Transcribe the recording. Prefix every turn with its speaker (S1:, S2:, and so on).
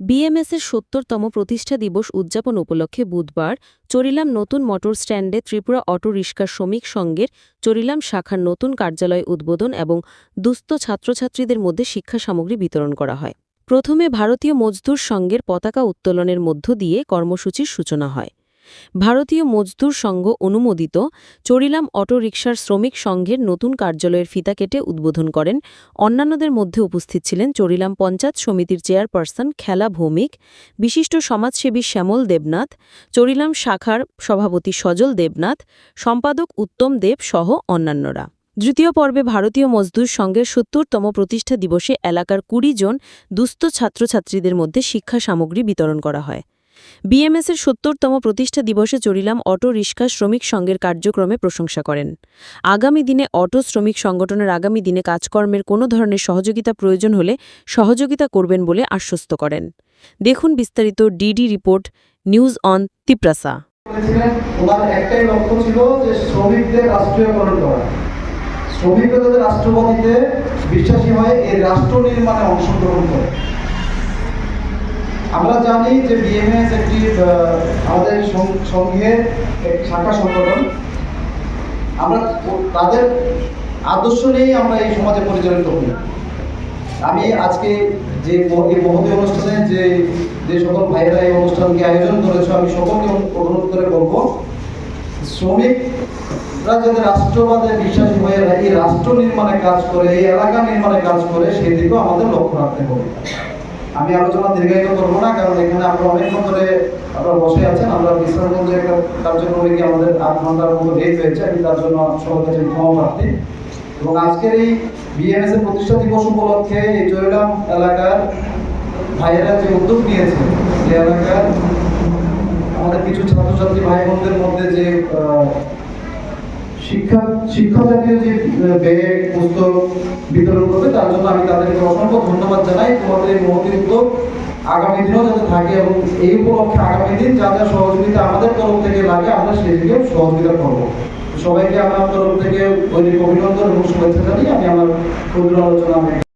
S1: বিএমএসের সত্তরতম প্রতিষ্ঠা দিবস উদযাপন উপলক্ষে বুধবার চরিলাম নতুন মোটর স্ট্যান্ডে ত্রিপুরা অটো রিক্সা শ্রমিক সংঘের চরিলাম শাখার নতুন কার্যালয় উদ্বোধন এবং দুস্থ ছাত্রছাত্রীদের মধ্যে শিক্ষা সামগ্রী বিতরণ করা হয়। প্রথমে ভারতীয় মজদুর সংঘের পতাকা উত্তোলনের মধ্য দিয়ে কর্মসূচির সূচনা হয়। ভারতীয় মজদুর সংঘ অনুমোদিত চরিলাম অটো রিকশার শ্রমিক সংঘের নতুন কার্যালয়ের ফিতা কেটে উদ্বোধন করেন। অন্যান্যদের মধ্যে উপস্থিত ছিলেন চরিলাম পঞ্চায়েত সমিতির চেয়ারপারসন খেলা ভৌমিক, বিশিষ্ট সমাজসেবী শ্যামল দেবনাথ, চরিলাম শাখার সভাপতি সজল দেবনাথ, সম্পাদক উত্তম দেব সহ অন্যান্যরা। দ্বিতীয় পর্বে ভারতীয় মজদুর সংঘের সত্তরতম প্রতিষ্ঠা দিবসে এলাকার কুড়ি জন দুস্থ ছাত্রছাত্রীদের মধ্যে শিক্ষা সামগ্রী বিতরণ করা হয়। বিএমএসের সত্তরতম প্রতিষ্ঠা দিবসে চড়িলাম অটো রিক্সা শ্রমিক সংঘের কার্যক্রমে প্রশংসা করেন। আগামী দিনে অটো শ্রমিক সংগঠনের আগামী দিনে কাজকর্মের কোনো ধরনের সহযোগিতা প্রয়োজন হলে সহযোগিতা করবেন বলে আশ্বস্ত করেন। দেখুন বিস্তারিত DD report, news on Tiprasa.
S2: শ্রমিকদের শ্রমিকরা বিশ্বাসী হয়, এই রাষ্ট্র নির্মাণে অংশগ্রহণ করে। আমরা জানি যে বিএমএস একটি আমাদের সং- সংঘের একটি শাখা সংগঠন। আমরা তাদের আদর্শ নিয়েই আমরা এই সমাজে পরিচালিত হই। আমি আজকে যে ম- এই মহতী অনুষ্ঠানে যে যে সকল ভাইয়েরা এই অনুষ্ঠানকে আয়োজন করেছে, আমি সকলকে অনুরোধ করে বলব, শ্রমিকরা যাতে রাষ্ট্রবাদে বিশ্বাস হয়ে এই রাষ্ট্র নির্মাণে কাজ করে, এই এলাকা নির্মাণে কাজ করে, সেদিকেও আমাদের লক্ষ্য রাখতে হবে। আমি আলোচনা দীর্ঘায়িত করব না, কারণ এখানে আমরা অনেকক্ষণ ধরে আপনারা বসে আছেন আমরা বিশ্রামগঞ্জে কার্যক্রমে গিয়ে আমাদের আধ ঘণ্টার মতো লেট হয়েছে, আমি তার জন্য সবার কাছে ক্ষমা প্রার্থী। এবং আজকের এই বিএমএস এর প্রতিষ্ঠা দিবস উপলক্ষে এই জয়রাম এলাকার ভাইয়েরা যে উদ্যোগ নিয়েছে যে এলাকার আমাদের কিছু ছাত্রছাত্রী ভাই বোনদের মধ্যে যে শিক্ষা শিক্ষা জাতীয় যে ব্যাগ পুস্তক বিতরণ করবে, তার জন্য আমি তাদেরকে অসংখ্য ধন্যবাদ জানাই। তোমাদের এই মহতি আগামী দিনেও যাতে থাকে এবং এই উপলক্ষে আগামী দিন যা যা সহযোগিতা আমাদের তরফ থেকে লাগে, আমরা সেদিকে সহযোগিতা করব। সবাইকে আমার তরফ থেকে অভিনন্দন এবং শুভেচ্ছা জানিয়ে আমি আমার ক্ষুদ্র আলোচনা